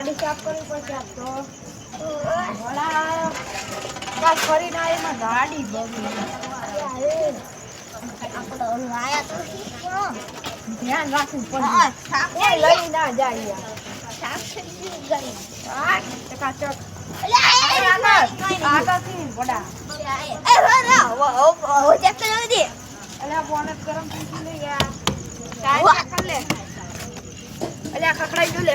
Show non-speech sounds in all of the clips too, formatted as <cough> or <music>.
સાફ કરવી પડશે આજ તો. વડા બસ ફરીને એમાં ગાડી બગડી. ધ્યાન રાખવું પડશે. લઈ ના જાય. આગળથી વડા. અલ્યા બોનટ ગરમ થઈ ગયું યાર. લે.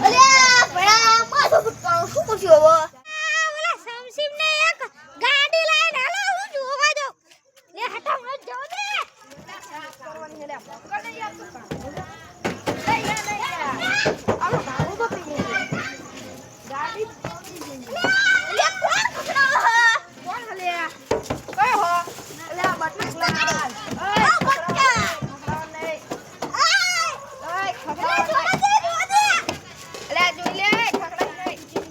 અલ્યા ખખડાઈ ગયું લે કરવાની છે લે પકડ યાર તું કાં લઈ લે લઈ લે આલો ભાડું તો થઈ ગયું ગાડી પકડી ગઈ કોણ હલે કયો હો અલ્યા બટલા ઓય ખખડાવ નહીં ઓય ખખડાવ અલ્યા જોઈ લે ખખડાઈ નહીં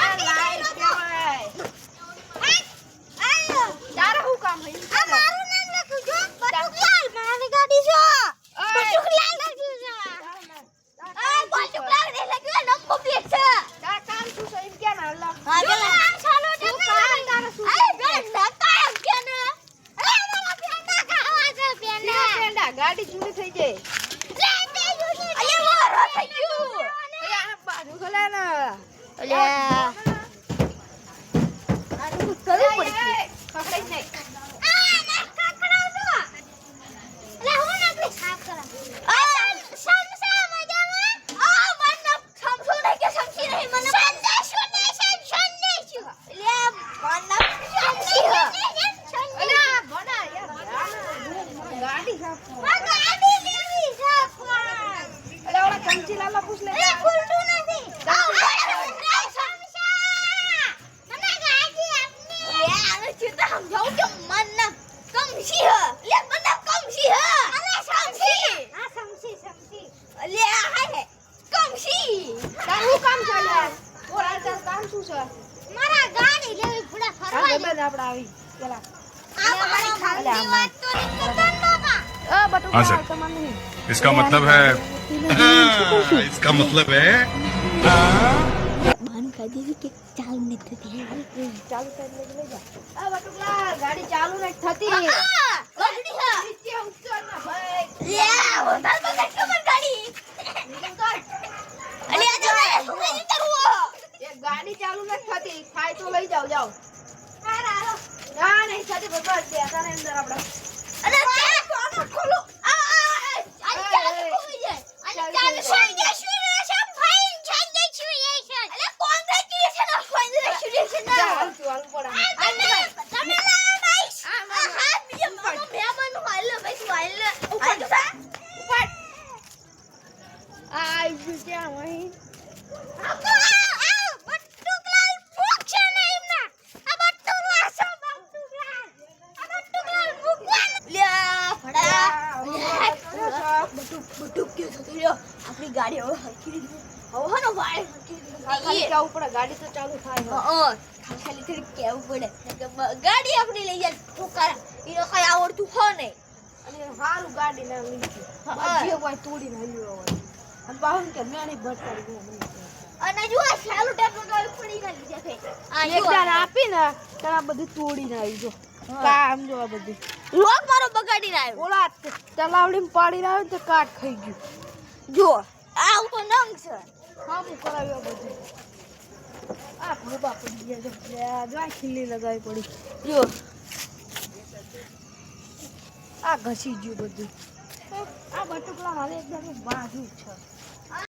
અલ્યા લાઈટ કહેવાય તારે શું કામ હઈ તાર કામ શું છે એમ કે ના અલ્લા પેંડા ગાડી જૂની થઈ જાય અલ્યા આ બાજુ ખલા ના. અલ્યા ખખડાઈ નહીં અલ્યા ભણા યાર ગાડી સાફ કરો અલ્યા ઓલા ચમચી લાલા પૂછ લે તાર શું કામ છે યાર ઓરા તાર કામ શું છે મારા ગાડી લેવી પડે આ ફરવા ગમે આપણે આવી પેલા આ ખાલી વાત તો નહીં કરતા નહોતા. અ બટુ हाँ, सर. તમાર નહીં इसका मतलब है <laughs> हाँ, इसका मतलब है ખાધી છે કે ચાલુ નથી થતી? ચાલુ કરી લઈ જા. આ બટુકલા ગાડી ચાલુ નથી થતી. ગાડી હા નીચે ઉતર ના ભાઈ. લે હોટલ પર કેટલો મન ગાડી. અલે આ જો રે સુકે ની તરવો એ ગાડી ચાલુ નથી થતી. થાય તો લઈ જાઓ હારા હારો. ના નહીં થતી બસ બેસા ને અંદર આપણે અલે તે તો આનો ખોલો આ આ આ ચાલ ખોલી જાય અને ચાલ સોઈ જાય શું રે છે ફાઈન ચાલ જાય શું એ છે અલે કોંગ્રેચ્યુલેશન ફાઈન રેસ્યુલેશન જા હાલતું હાલતું પડે અને તમે લાયા ભાઈ આ આ હાથ બીજો મામા મહેમાન હાલ ભાઈ તું હાલ હાલ જા ઉપર આ આવી ગયું ત્યાં વહી આપો આ બટ્ટુકલાલ ફૂક છે ને એમના આ બટ્ટુકલાલ છે બટ્ટુકલાલ આ બટ્ટુકલાલ ફૂકવાન લ્યા ફડા બટુક બટુક કે થતો આપણી ગાડી હવે હરખી રીતે હવે હરખી રીતે પડે ગાડી તો ચાલુ થાય ખાલી થોડી કેવું પડે. ગાડી આપણી લઈ જાય ઠોકાર. એનો કઈ આવડતું હો નહીં. અને સારું ગાડી ના લીધી. હા. તોડીને હલ્યો હોય. અને પાછું કે મેં નહીં બટ કરી દઉં અને જો આ શાલુ ટેપ ગાડી પડી ના લીધે છે આ એક દાન આપી ને આ બધું તોડીને આવી જો. કામ જો આ બધું. લોક મારો બગાડીને આવ્યો. ઓલા તલાવડી પાડી ના આવ્યો તો કાટ ખાઈ ગયું. જો આ તો નંગ છે. હા હું કરાવ્યો બધું. આ ભૂબા પડી ગયા જો આ ખીલી લગાવી પડી. જો આ ઘસી ગયું બધું. આ બટુકડા મારે એકદમ બાજુ છે.